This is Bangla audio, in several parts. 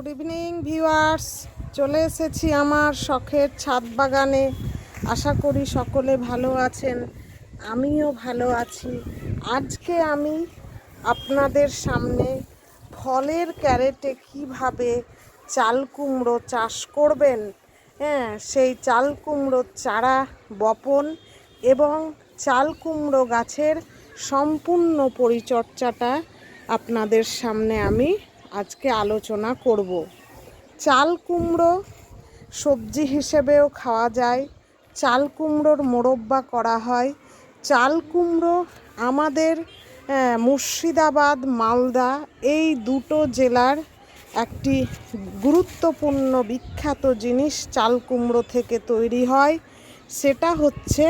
গুড ইভিনিং ভিউয়ার্স চলে এসেছি আমার শখের ছাদ বাগানে। আশা করি সকলে ভালো আছেন, আমিও ভালো আছি। আজকে আমি আপনাদের সামনে ফলের ক্যারেটে কীভাবে চাল কুমড়ো চাষ করবেন হ্যাঁ সেই চাল কুমড়োর চারা বপন এবং চাল কুমড়ো গাছের সম্পূর্ণ পরিচর্যাটা আপনাদের সামনে আমি আজকে আলোচনা করব। চাল কুমড়ো সবজি হিসেবেও খাওয়া যায়। চাল কুমড়োর মোরব্বা করা হয়। চাল কুমড়ো আমাদের মুর্শিদাবাদ, মালদা এই দুটো জেলার একটি গুরুত্বপূর্ণ বিখ্যাত জিনিস চাল কুমড়ো থেকে তৈরি হয়। সেটা হচ্ছে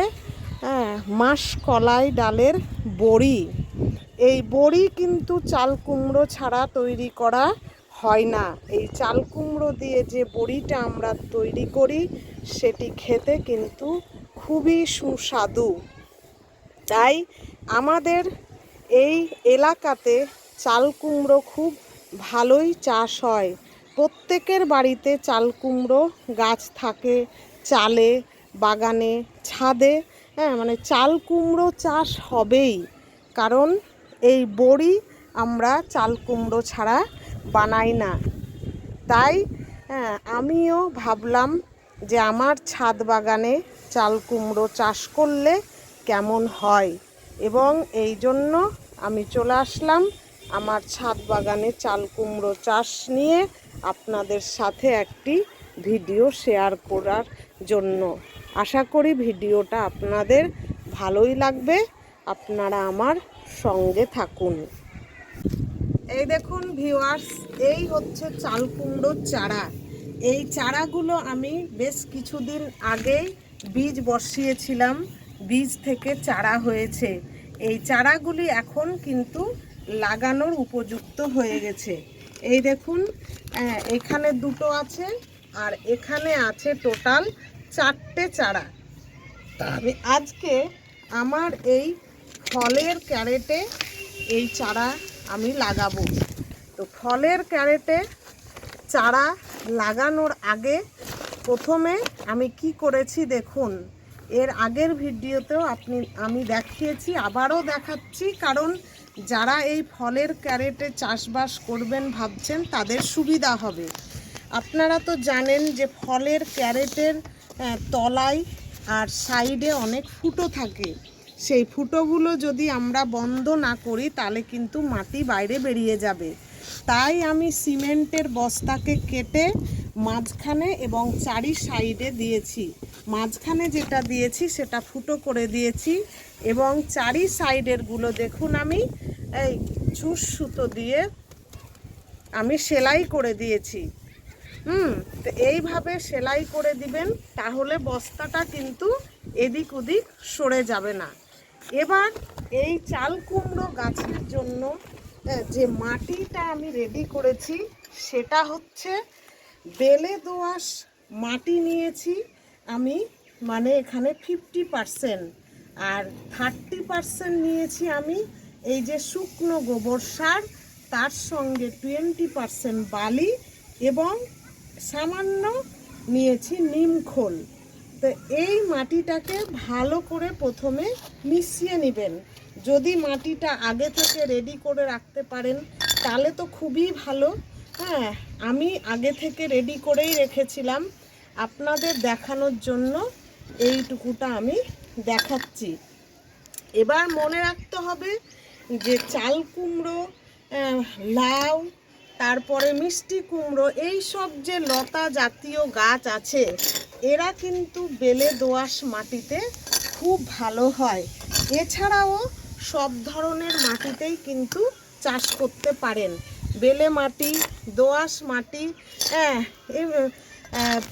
মাসকলাই ডালের বড়ি। এই বড়ি কিন্তু চাল কুমড়ো ছাড়া তৈরি করা হয় না। এই চাল কুমড়ো দিয়ে যে বড়িটা আমরা তৈরি করি, সেটি খেতে কিন্তু খুবই সুস্বাদু। তাই আমাদের এই এলাকাতে চাল কুমড়ো খুব ভালোই চাষ হয়। প্রত্যেকের বাড়িতে চাল কুমড়ো গাছ থাকে চালে, বাগানে, ছাদে। হ্যাঁ মানে চাল কুমড়ো চাষ হবেই। কারণ এই বড়ি আমরা চাল কুমড়ো ছাড়া বানাই না। তাই হ্যাঁ আমিও ভাবলাম যে আমার ছাদ বাগানে চাল কুমড়ো চাষ করলে কেমন হয়? এবং এই জন্য আমি চলে আসলাম আমার ছাদ বাগানে চাল কুমড়ো চাষ নিয়ে আপনাদের সাথে একটি ভিডিও শেয়ার করার জন্য। আশা করি ভিডিওটা আপনাদের ভালোই লাগবে। আপনারা আমার সঙ্গে থাকুন। এই দেখুন ভিউয়ার্স এই হচ্ছে চাল কুমড়োর চারা। এই চারাগুলো আমি বেশ কিছুদিন আগেই বীজ বসিয়েছিলাম বীজ থেকে চারা হয়েছে। এই চারাগুলি এখন কিন্তু লাগানোর উপযুক্ত হয়ে গেছে। এই দেখুন এখানে দুটো আছে আর এখানে আছে টোটাল চারটে চারা। আমি আজকে আমার এই ফলের ক্যারেটে এই চারা আমি লাগাবো। তো ফলের ক্যারেটে চারা লাগানোর আগে প্রথমে আমি কি করেছি দেখুন, এর আগের ভিডিওতেও আপনি, আমি দেখিয়েছি, আবারও দেখাচ্ছি, কারণ যারা এই ফলের ক্যারেটে চাষবাস করবেন ভাবছেন তাদের সুবিধা হবে। আপনারা তো জানেন যে ফলের ক্যারেটের তলায় আর সাইডে অনেক ফুটো থাকে। সেই ফুটোগুলো যদি আমরা বন্ধ না করি, তাহলে কিন্তু মাটি বাইরে বেরিয়ে যাবে। তাই আমি সিমেন্টের বস্তাকে কেটে মাঝখানে এবং চারি সাইডে দিয়েছি। মাঝখানে যেটা দিয়েছি, সেটা ফুটো করে দিয়েছি এবং চারি সাইডেরগুলো দেখুন আমি, এই ছুস সুতো দিয়ে আমি সেলাই করে দিয়েছি। হুম, তো এইভাবে সেলাই করে দিবেন, তাহলে বস্তাটা কিন্তু এদিক ওদিক সরে যাবে না। এবার এই চাল কুমড়ো গাছের জন্য যে মাটিটা আমি রেডি করেছি, সেটা হচ্ছে বেলে দোআঁশ মাটি নিয়েছি আমি মানে এখানে ফিফটি পারসেন্ট আর থার্টি পারসেন্ট নিয়েছি আমি এই যে শুকনো গোবর সার, তার সঙ্গে টোয়েন্টি পারসেন্ট বালি এবং সামান্য নিয়েছি নিম খোল। তো এই মাটিটাকে ভালো করে প্রথমে মিশিয়ে নেবেন। যদি মাটিটা আগে থেকে রেডি করে রাখতে পারেন, তাহলে তো খুবই ভালো। হ্যাঁ আমি আগে থেকে রেডি করেই রেখেছিলাম। আপনাদের দেখানোর জন্য এইটুকুটা আমি দেখাচ্ছি। এবার মনে রাখতে হবে যে চাল কুমড়ো লাউ, তারপরে মিষ্টি কুমড়ো এই সব যে লতা জাতীয় গাছ আছে এরা কিন্তু বেলে দোআঁশ মাটিতে খুব ভালো হয়। এছাড়াও সব ধরনের মাটিতেই কিন্তু চাষ করতে পারেন। বেলে মাটি, দোআঁশ মাটি হ্যাঁ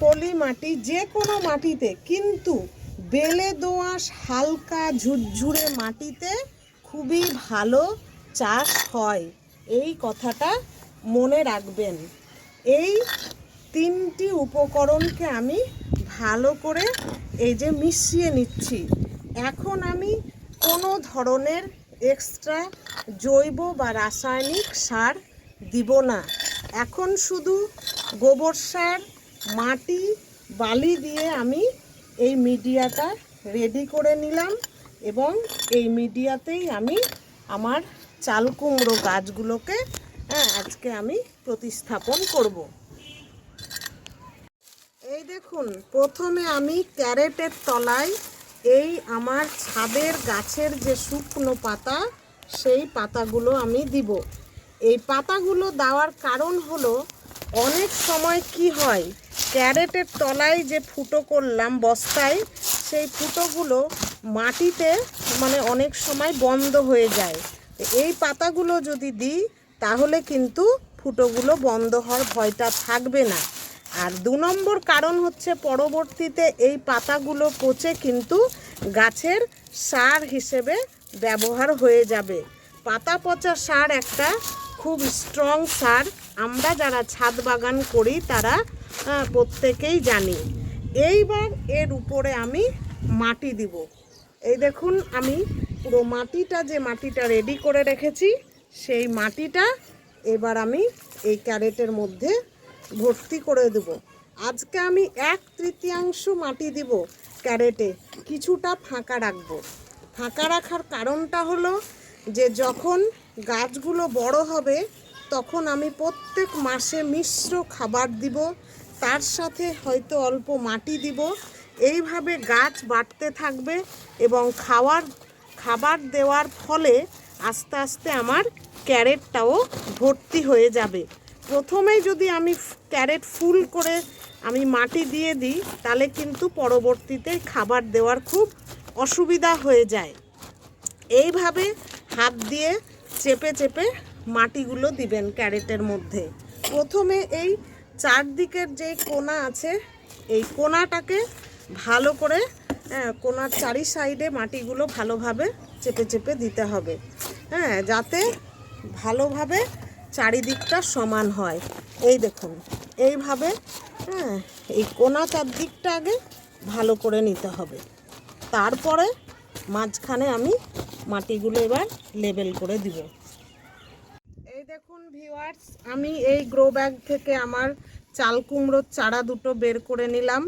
পলি মাটি, যে কোনো মাটিতে কিন্তু বেলে দোআঁশ হালকা ঝুরঝুরে মাটিতে খুবই ভালো চাষ হয়। এই কথাটা মনে রাখবেন। এই তিনটি উপকরণকে আমি ভালো করে এই যে মিশিয়ে নিচ্ছি। এখন আমি কোনো ধরনের এক্সট্রা জৈব বা রাসায়নিক সার দিব না। এখন শুধু গোবর সার, মাটি, বালি দিয়ে আমি এই মিডিয়াটা রেডি করে নিলাম এবং এই মিডিয়াতেই আমি আমার চাল কুমড়ো গাছগুলোকে হ্যাঁ আজকে আমি প্রতিস্থাপন করব। এই দেখুন, প্রথমে আমি ক্যারেটের তলায় এই আমার ছাদের গাছের যে শুকনো পাতা, সেই পাতাগুলো আমি দিব। এই পাতাগুলো দেওয়ার কারণ হলো, অনেক সময় কি হয়, ক্যারেটের তলায় যে ফুটো করলাম বস্তায়, সেই ফুটোগুলো মাটিতে মানে অনেক সময় বন্ধ হয়ে যায়। এই পাতাগুলো যদি দিই, তাহলে কিন্তু ফুটোগুলো বন্ধ হওয়ার ভয়টা থাকবে না। আর দু নম্বর কারণ হচ্ছে পরবর্তীতে এই পাতাগুলো পচে কিন্তু গাছের সার হিসেবে ব্যবহার হয়ে যাবে। পাতা পচা সার একটা খুব স্ট্রং সার। আমরা যারা ছাদ বাগান করি, তারা প্রত্যেকেই জানি। এইবার এর উপরে আমি মাটি দিব। এই দেখুন, আমি পুরো মাটিটা, যে মাটিটা রেডি করে রেখেছি, সেই মাটিটা এবার আমি এই ক্যারেটের মধ্যে ভর্তি করে দেব। আজকে আমি এক তৃতীয়াংশ মাটি দিব ক্যারেটে, কিছুটা ফাঁকা রাখব। ফাঁকা রাখার কারণটা হলো যে যখন গাছগুলো বড় হবে, তখন আমি প্রত্যেক মাসে মিশ্র খাবার দিব, তার সাথে হয়তো অল্প মাটি দিব। এইভাবে গাছ বাড়তে থাকবে এবং খাওয়ার, খাবার দেওয়ার ফলে আস্তে আস্তে আমার ক্যারেটটাও ভর্তি হয়ে যাবে। প্রথমে যদি আমি ক্যারেট ফুল করে আমি মাটি দিয়ে দিই তাহলে কিন্তু পরবর্তীতে খাবার দেওয়ার খুব অসুবিধা হয়ে যায়। এইভাবে হাত দিয়ে চেপে চেপে মাটিগুলো দিবেন ক্যারেটের মধ্যে। প্রথমে এই চারদিকের যে কোনা আছে এই কোনাটাকে ভালো করে হ্যাঁ, কোনার চারি সাইডে মাটিগুলো ভালোভাবে চেপে চেপে দিতে হবে। হ্যাঁ যাতে ভালোভাবে চারিদিকটা সমান হয়। এই দেখুন, এইভাবে হ্যাঁ এই কোনা চারদিকটা আগে ভালো করে নিতে হবে। তারপরে মাঝখানে আমি মাটিগুলো এবার লেবেল করে দিব। এই দেখুন ভিউয়ার্স আমি এই গ্রো ব্যাগ থেকে আমার চাল কুমড়োর চারা দুটো বের করে নিলাম।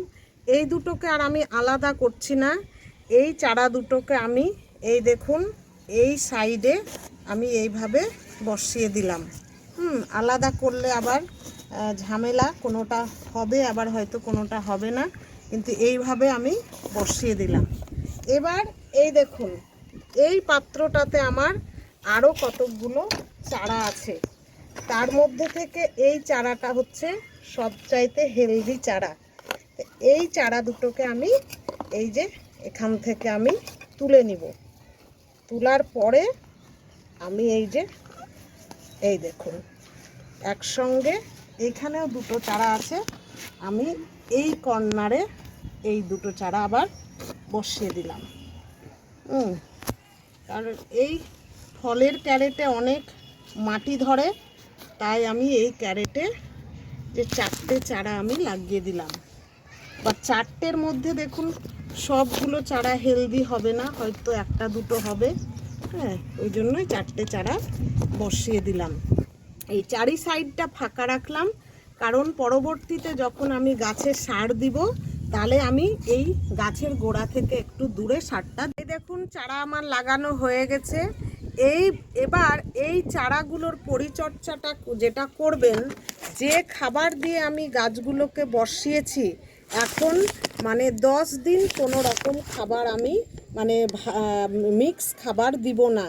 এই দুটোকে আর আমি আলাদা করছি না। এই চারা দুটোকে আমি, এই দেখুন, এই সাইডে আমি এইভাবে বসিয়ে দিলাম। হুম, আলাদা করলে আবার ঝামেলা, কোনোটা হবে, আবার হয়তো কোনোটা হবে না। কিন্তু এইভাবে আমি বসিয়ে দিলাম। এবার এই দেখুন, এই পাত্রটাতে আমার আরও কতকগুলো চারা আছে। তার মধ্যে থেকে এই চারাটা হচ্ছে সবচাইতে হেলদি চারা। এই চারা দুটোকে আমি এই যে এখান থেকে আমি তুলে নিব। তোলার পরে আমি এই যে, এই দেখুন একসঙ্গে। এখানেও দুটো চারা আছে। আমি এই কর্নারে এই দুটো চারা আবার বসিয়ে দিলাম। কারণ এই ফলের ক্যারেটে অনেক মাটি ধরে, তাই আমি এই ক্যারেটে যে চারটে চারা আমি লাগিয়ে দিলাম। বা চারটের মধ্যে দেখুন, সবগুলো চারা হেলদি হবে না, হয়তো একটা দুটো হবে। হ্যাঁ ওই জন্যই চারটে চারা বসিয়ে দিলাম। এই চারি সাইডটা ফাঁকা রাখলাম, কারণ পরবর্তীতে যখন আমি গাছে সার দিব, তাহলে আমি এই গাছের গোড়া থেকে একটু দূরে সারটা এই দেখুন, চারা আমার লাগানো হয়ে গেছে। এই, এবার এই চারাগুলোর পরিচর্যাটা যেটা করবেন, যে খাবার দিয়ে আমি গাছগুলোকে বসিয়েছি, এখন মানে দশ দিন কোনো রকম খাবার আমি মানে মিক্স খাবার দিব না।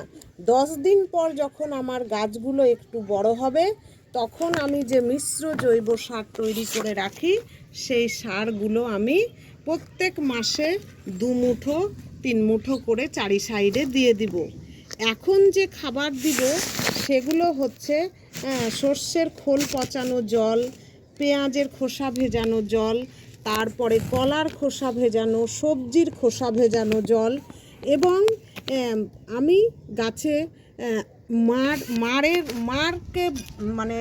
দশ দিন পর যখন আমার গাছগুলো একটু বড় হবে, তখন আমি যে মিশ্র জৈব সার তৈরি করে রাখি, সেই সারগুলো আমি প্রত্যেক মাসে দু মুঠো, তিন মুঠো করে চারি সাইডে দিয়ে দিব। এখন যে খাবার দিব, সেগুলো হচ্ছে সর্ষের খোল পচানো জল, পেঁয়াজের খোসা ভেজানো জল, তারপরে কলার খোসা ভেজানো, সবজির খোসা ভেজানো জল এবং আম, গাছে মার মারের মারকে মানে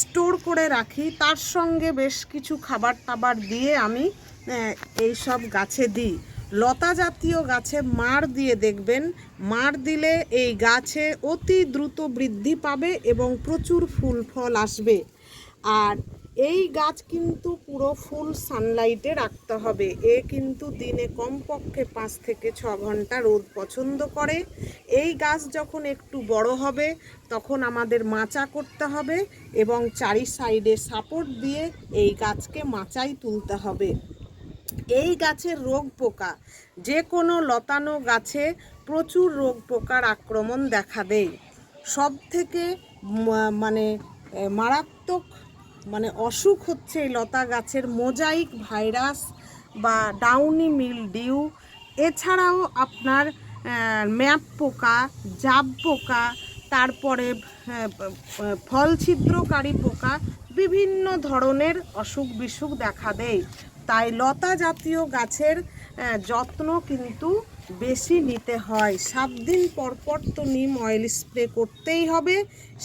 স্টোর করে রাখি। তার সঙ্গে বেশ কিছু খাবার টাবার দিয়ে আমি এই সব গাছে দিই। লতা জাতীয় গাছে মার দিয়ে দেখবেন মার দিলে এই গাছে অতি দ্রুত বৃদ্ধি পাবে এবং প্রচুর ফুল ফল আসবে। আর এই গাছ কিন্তু পুরো ফুল সানলাইটে রাখতে হবে। এ কিন্তু দিনে কমপক্ষে পাঁচ থেকে ছ ঘণ্টা রোদ পছন্দ করে। এই গাছ যখন একটু বড় হবে, তখন আমাদের মাচা করতে হবে এবং চারি সাইডে সাপোর্ট দিয়ে এই গাছকে মাচাই তুলতে হবে। এই গাছের রোগ পোকা, যে কোনো লতানো গাছে প্রচুর রোগ পোকার আক্রমণ দেখা দেয়। সব থেকে মানে মারাত্মক অসুখ হচ্ছে এই লতা গাছের মোজাইক ভাইরাস বা ডাউনি মিল ডিউ। এছাড়াও আপনার ম্যাপ পোকা, জাব পোকা, তারপরে ফল ছিদ্রকারী পোকা বিভিন্ন ধরনের অসুখ বিসুখ দেখা দেয়। তাই লতা জাতীয় গাছের যত্ন কিন্তু বেশি নিতে হয়। সাত দিন পর পর তো নিম অয়েল স্প্রে করতেই হবে।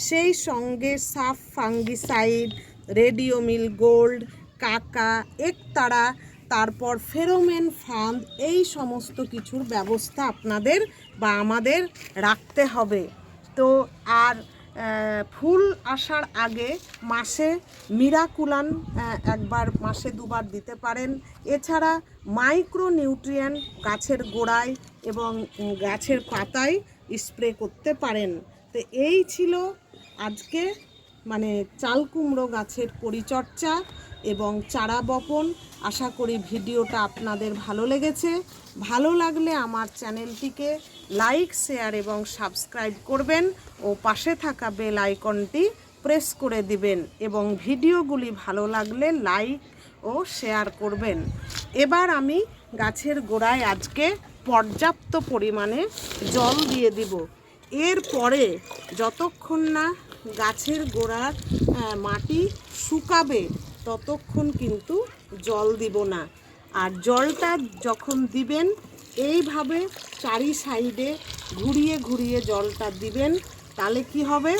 সেই সঙ্গে সাফ ফাঙ্গিসাইড রেডিওমিল গোল্ড, কাকা, একতারা, তারপর ফেরোমেন ফান্ড এই সমস্ত কিছুর ব্যবস্থা আপনাদের বা আমাদের রাখতে হবে। তো আর ফুল আসার আগে মাসে মিরাকুলান একবার মাসে দুবার দিতে পারেন। এছাড়া মাইক্রো নিউট্রিয়েন্ট গাছের গোড়ায় এবং গাছের পাতায় স্প্রে করতে পারেন। তো এই ছিল আজকে মানে চাল কুমড়ো গাছের পরিচর্যা এবং চারা বপন। আশা করি ভিডিওটা আপনাদের ভালো লেগেছে। ভালো লাগলে আমার চ্যানেলটিকে লাইক, শেয়ার এবং সাবস্ক্রাইব করবেন ও পাশে থাকা বেল আইকনটি প্রেস করে দিবেন এবং ভিডিওগুলি ভালো লাগলে লাইক ও শেয়ার করবেন। এবার আমি গাছের গোড়ায় আজকে পর্যাপ্ত পরিমাণে জল দিয়ে দিব। এরপরে যতক্ষণ না গাছের গোড়ার মাটি শুকাবে ততক্ষণ কিন্তু জল দিব না। আর জলটা যখন দিবেন, এইভাবে চারি সাইডে ঘুরিয়ে ঘুরিয়ে জলটা দিবেন, তাহলে কি হবে?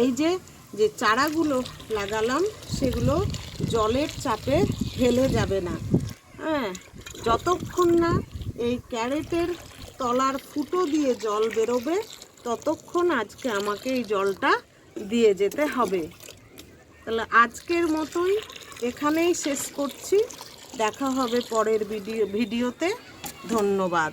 এই যে যে চারাগুলো লাগালাম, সেগুলো জলের চাপে ফেলে যাবে না। হ্যাঁ যতক্ষণ না এই ক্যারেটের তলার ফুটো দিয়ে জল বেরোবে ততক্ষণ আজকে আমাকে এই জলটা দিয়ে যেতে হবে। তাহলে আজকের মতোই এখানেই শেষ করছি। দেখা হবে পরের ভিডিও ভিডিওতে। ধন্যবাদ।